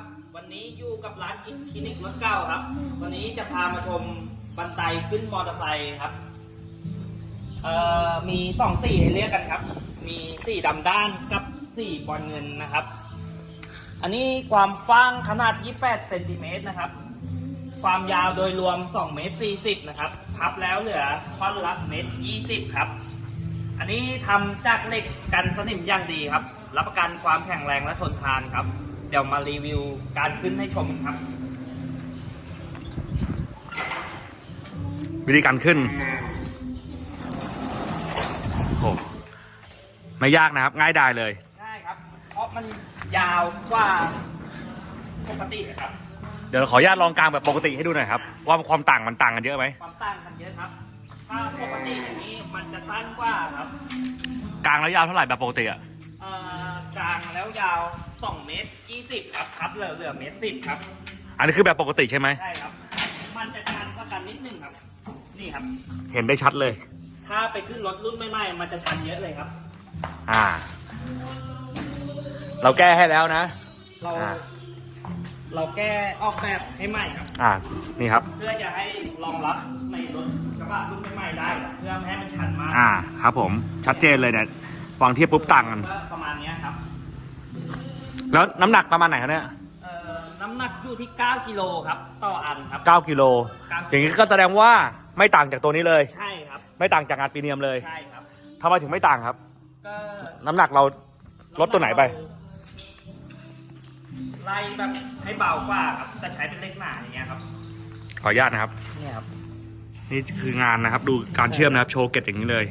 ครับ วันนี้อยู่กับร้านคลินิกรถเก่าครับ วันนี้จะพามาชมบันไดขึ้นมอเตอร์ไซค์ครับ เอ่อ มีสองสีให้เลือกกันครับ มีสีดำด้านกับสีบอลเงินนะครับ อันนี้ความกว้างขนาด 28เซนติเมตรนะครับ ความยาวโดยรวม2เมตร40นะครับพับแล้วเหลือท่อนละเมตร20ครับ อันนี้ทำจากเหล็กกันสนิมอย่างดีครับ รับประกันความแข็งแรงและทนทานครับ เดี๋ยวมารีวิวการขึ้นให้ชมครับ วิธีการขึ้นโอ้ไม่ยากนะครับ ง่ายดายเลยใช่ครับ เพราะมันยาวกว่าปกติครับ เดี๋ยวขออนุญาตลองกลางแบบปกติให้ดูหน่อยครับ ว่าความต่างมันต่างกันเยอะไหมความต่างกันเยอะครับ ถ้าปกติอย่างนี้มันจะสั้นกว่าครับ กลางแล้วยาวเท่าไหร่แบบปกติอะเอ่อกลางแล้วยาว 2 เมตร 20 ครับครับเหลือเหลือเมตร10 ครับ อันนี้คือแบบปกติใช่ไหม ใช่ครับ มันจะชันกว่ากันนิดนึงครับ นี่ครับ เห็นได้ชัดเลย ถ้าไปขึ้นรถรุ่นใหม่ๆมันจะชันเยอะเลยครับ อ่า เราแก้ให้แล้วนะ เรา อ่า เราแก้ออกแบบให้ใหม่ครับ อ่า นี่ครับ เพื่อจะให้รองรับในรถกระบะรุ่นใหม่ๆได้ครับเพื่อไม่ให้มันชันมากอ่า ครับผม ชัดเจนเลยเนี่ยวางเทียบปุ๊บต่างกัน ก็ประมาณเนี้ยครับ แล้วน้ำหนักประมาณไหนครับเนี่ยเอ่อน้ำหนักอยู่ที่ 9 กิโลครับ ต่ออันครับ 9กิโลครับอย่างนี้ก็แสดงว่าไม่ต่างจากตัวนี้เลย ใช่ครับ ไม่ต่างจากงานปีเนียมเลยใช่ครับ ทำไมถึงไม่ต่างครับ ก็น้ำหนักเราลดตัวไหนไป ไล่แบบให้เบากว่าครับ แต่ใช้เป็นเล็กหนาอย่างเงี้ยครับ ขออนุญาตนะครับ เนี่ยครับ นี่คืองานนะครับ ดูการเชื่อมนะครับ โชว์เกตอย่างนี้เลย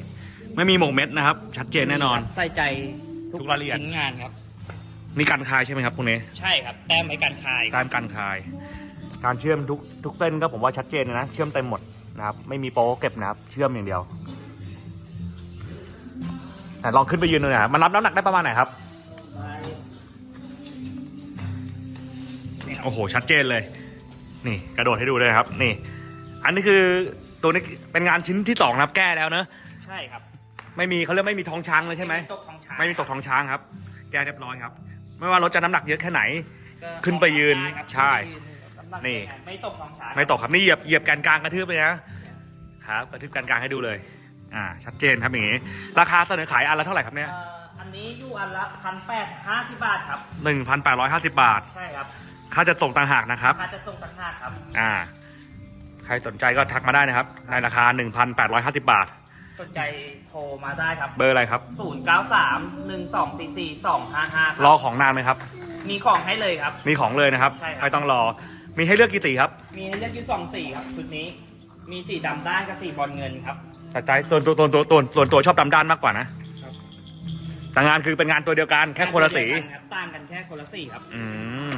ไม่มีหมกเม็ดนะครับ ชัดเจนแน่นอน ใส่ใจทุกรายละเอียด ชิ้นงานครับ นี่การคายใช่ไหมครับพวกนี้ใช่ครับ แต้มให้การคายการการคาย การเชื่อมทุกทุกเส้นก็ผมว่าชัดเจนเลยนะ เชื่อมเต็มหมดนะครับ ไม่มีโป๊เก็บนะครับ เชื่อมอย่างเดียวไหนลองขึ้นไปยืนดูหน่อยครับมันรับน้ำหนักได้ประมาณไหนครับ โอ้โห ชัดเจนเลย นี่กระโดดให้ดูเลยครับ นี่ อันนี้คือตัวนี้เป็นงานชิ้นที่สองนะครับแก้แล้วเนอะใช่ครับ ไม่มีเขาเรียกไม่มีท้องช้างเลยใช่ไหม ตกทองช้างไม่มีตกท้องช้างครับ แก้เรียบร้อยครับ ไม่ว่ารถจะน้ำหนักเยอะแค่ไหนก็ขึ้นไปยืนได้ครับใช่ขึ้นไปยืน้ำหกนี่ ไม่ตกทองช้างไม่ตกครับนี่เหยียบเหยียบแกนกลางกระทืบเลยนะครับกระทืบแกนกลางให้ดูเลย อ่า ชัดเจนครับอย่างงี้ ราคาเสนอขายอันละเท่าไหร่ครับเนี่ยเอ่ออันนี้อยู่อันละพันแปดห้าสิบบาทครับ หนึ่งพันแปดร้อยห้าสิบบาท ใช่ครับค่าจะส่งต่างหากนะครับราคาจะส่งต่างหากครับ อ่า ใครสนใจก็ทักมาได้นะครับ ในราคา 1,850 บาท สนใจโทรมาได้ครับ เบอร์อะไรครับ 0 9 3 1 2 4 4 2 5 5รอของนานไหมครับ มีของให้เลยครับ มีของเลยนะครับใช่ครับ ไม่ต้องรอ มีให้เลือกกี่สีครับมีให้เลือกอยู่สองสีครับชุดนี้ มีสีดำด้านกับสีบอลเงินครับ แต่ใจส่วนตัวตัวตัวตัวส่วนตัวชอบดำด้านมากกว่านะครับ แต่งานคือเป็นงานตัวเดียวกันแค่คนละสี ต่างกันครับต่างกันแค่คนละสีครับ อืม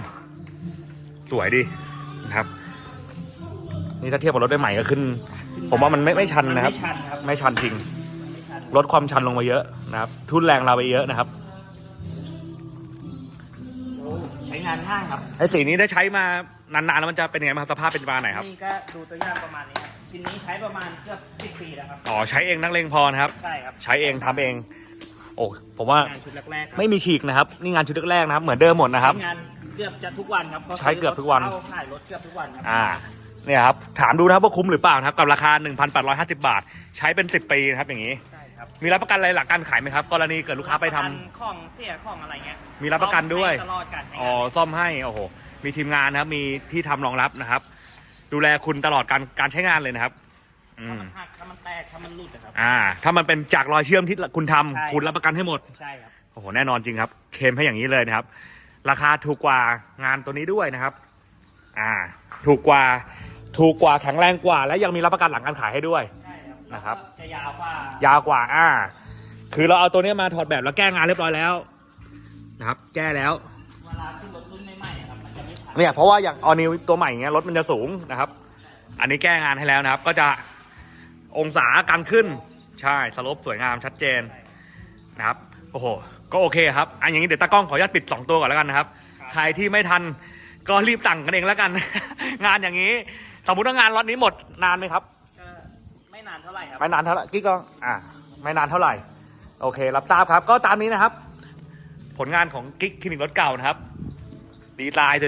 สวยดีนะครับ นี่ถ้าเทียบกับรถได้ใหม่ก็ขึ้น ผมว่ามันไม่ไม่ชันนะครับ ไม่ชันครับไม่ชันจริงไม่ชันลดความชันลงมาเยอะนะครับ ทุนแรงเราไปเยอะนะครับโอ้ใช้งานง่ายครับไอ้สีนี้ได้ใช้มานานๆแล้วมันจะเป็นยังไงบ้างครับสภาพเป็นประมาณไหนครับนี่ก็ดูตัวอย่างประมาณนี้ครับชิ้นนี้ใช้ประมาณเกือบสิบปีแล้วครับอ๋อใช้เองนักเลงพอนะครับ ใช่ครับใช้เองทำเอง โอ้ผมว่างานชุดแรกๆครับไม่มีฉีกนะครับ นี่งานชุดแรกๆนะครับ เหมือนเดิมหมดนะครับ ใช้งานเกือบจะทุกวันครับพราะใช้เกือบทุกวัน เข้าขายรถเกือบทุกวันครับอ่า เนี่ยครับถามดูนะครับว่าคุ้มหรือเปล่านะครับกับราคา 1,850 บาท ใช้เป็น 10 ปีนะครับอย่างนี้ ใช่ครับมีรับประกันอะไรหลังการขายไหมครับกรณีเกิดลูกค้าไปทำรับระกันของเสียของอะไรเงี้ยมีรับประกันด้วย ให้ตลอดการใช้อ๋องาน ซ่อมให้โอ้โหมีทีมงานนะครับ มีที่ทำรองรับนะครับ ดูแลคุณตลอดการการใช้งานเลยนะครับ อืถ้ามมันหักถ้ามันแตกถ้ามันหลุดนะครับ อ่า ถ้ามันเป็นจากรอยเชื่อมที่คุณทำใช่ คุณรับประกันให้หมด ใช่ครับ โอ้โหแน่นอนจริงครับเคลมให้อย่างนี้เลยนะครับ ราคาถูกกว่างานตัวนี้ด้วยนะครับ อ่า ถูกกว่า ถูกกว่าแข็งแรงกว่า และยังมีรับประกันหลังการขายให้ด้วย ใช่ครับนะครับแล้วก็จะยาวกว่ายาวกว่าอ่า คือเราเอาตัวนี้มาถอดแบบแล้วแก้งานเรียบร้อยแล้วนะครับ แก้แล้วเวลาขึ้นรถรุ่นใหม่ๆครับมันจะไม่ทันเนี่ยเพราะว่าอย่างออนิวตัวใหม่เงี้ยรถมันจะสูงนะครับ อันนี้แก้งานให้แล้วนะครับ ก็จะองศาการขึ้นใช่สโลปสวยงามชัดเจนนะครับโอ้โหก็โอเคครับอันอย่างนี้เดี๋ยวตากล้องขออนุญาตปิด 2 ตัวก่อนแล้วกันนะครับใครที่ไม่ทันก็รีบสั่งกันเองแล้วกัน งานอย่างนี้ สมมติว่างานล็อตนี้หมดนานไหมครับ ก็ไม่นานเท่าไหร่ครับ ไม่นานเท่าไหร่กิ๊กก็อ่าไม่นานเท่าไหร่ โอเค รับทราบครับ ก็ตามนี้นะครับ ผลงานของกิ๊กคลินิกรถเก่านะครับ ดีไซน์